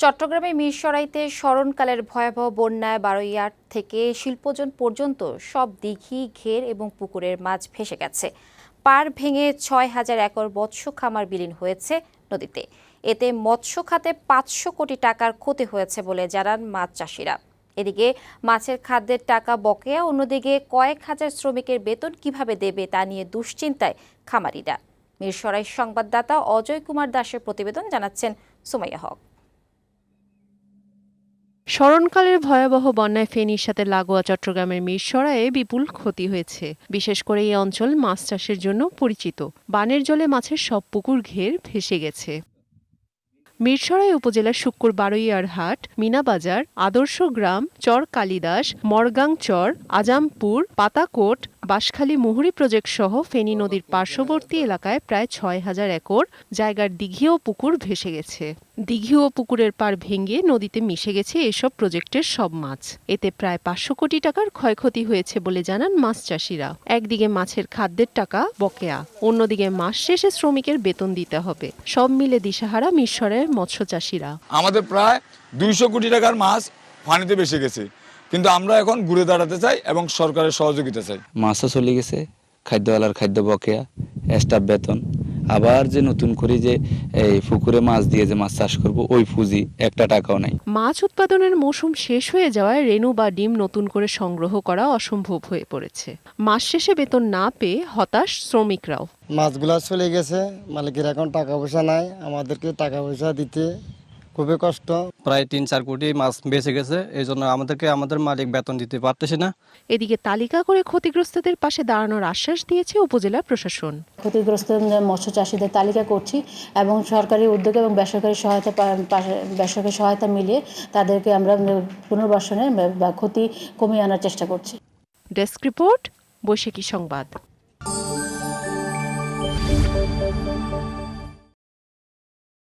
চট্টগ্রামের মিরসরাইতে স্মরণকালের ভয়াবহ বন্যায় বারোইয়ার থেকে শিল্পজন পর্যন্ত সব দিঘি, ঘের এবং পুকুরের মাছ ভেসে গেছে। পার ভেঙে ছয় হাজার একর মৎস্য খামার বিলীন হয়েছে নদীতে। এতে মৎস্য খাতে পাঁচশো কোটি টাকার ক্ষতি হয়েছে বলে জানান মাছ চাষিরা। এদিকে মাছের খাদ্যের টাকা বকেয়া অন্যদিকে কয়েক হাজার শ্রমিকের বেতন কীভাবে দেবে তা নিয়ে দুশ্চিন্তায় খামারিরা। মিরসরাই সংবাদদাতা অজয় কুমার দাসের প্রতিবেদন জানাচ্ছেন সুমাইয়া হক। স্মরণকালের ভয়াবহ বন্যায় ফেনীর সাথে লাগোয়া চট্টগ্রামের মিরসরায়ে বিপুল ক্ষতি হয়েছে। বিশেষ করে এই অঞ্চল মাছ চাষের জন্য পরিচিত। বানের জলে মাছের সব পুকুর ঘের ভেসে গেছে। মিরসরাই উপজেলার শুক্কুর বারুইয়ার হাট মিনাবাজার আদর্শ গ্রাম, চর কালিদাস, মরগাং চর, আজামপুর, পাতাকোট বাঁশখালী মুহুরী প্রজেক্ট সহ ফেনী নদীর পার্শ্ববর্তী এলাকায় প্রায় ছয় হাজার একর জায়গার দিঘি ও পুকুর ভেসে গেছে। দিঘি ও পুকুরের পাড় ভেঙে নদীতে মিশে গেছে এসব প্রজেক্টের সব মাছ। এতে প্রায় পাঁচশো কোটি টাকার ক্ষয়ক্ষতি হয়েছে বলে জানান মাছ চাষিরা। একদিকে মাছের খাদ্যের টাকা, বকেয়া। অন্যদিকে মাস শেষে শ্রমিকের বেতন দিতে হবে। সব মিলে দিশাহারা মিশরের মৎস্য চাষিরা। আমাদের প্রায় দুইশো কোটি টাকার মাছ পানিতে ভেসে গেছে। কিন্তু আমরা এখন ঘুরে দাঁড়াতে চাই এবং সরকারের সহযোগিতা চাই। মাছও চলে গেছে খাদ্যওয়ালার খাদ্য বকেয়া স্টাফ বেতন। আবার যে নতুন করে যে এই পুকুরে মাছ দিয়ে যে মাছ চাষ করব ওই পুঁজি একটা টাকাও নাই। মাছ উৎপাদনের মৌসুম শেষ হয়ে যাওয়ায় রেনু বা ডিম নতুন করে সংগ্রহ করা অসম্ভব হয়ে পড়েছে। মাস শেষে বেতন না পেয়ে হতাশ শ্রমিকরাও। মাছগুলা চলে গেছে মালিকের এখন টাকা পয়সা নাই আমাদেরকে টাকা পয়সা দিতে খুবই কষ্ট। প্রায় তিন চার কোটি মাছ বেঁচে গেছে এই জন্য আমাদেরকে আমাদের মালিক বেতন দিতে পারতেছে না। এদিকে তালিকা করে ক্ষতিগ্রস্তদের পাশে দাঁড়ানোর আশ্বাস দিয়েছে উপজেলা প্রশাসন। ক্ষতিগ্রস্ত মৎস্য চাষিদের তালিকা করছি এবং সরকারি উদ্যোগ এবং বেসরকারি সহায়তা বেসরকারি সহায়তা মিলিয়ে তাদেরকে আমরা পুনর্বাসনের বা ক্ষতি কমিয়ে আনার চেষ্টা করছি। ডেস্ক রিপোর্ট বৈশাখী সংবাদ।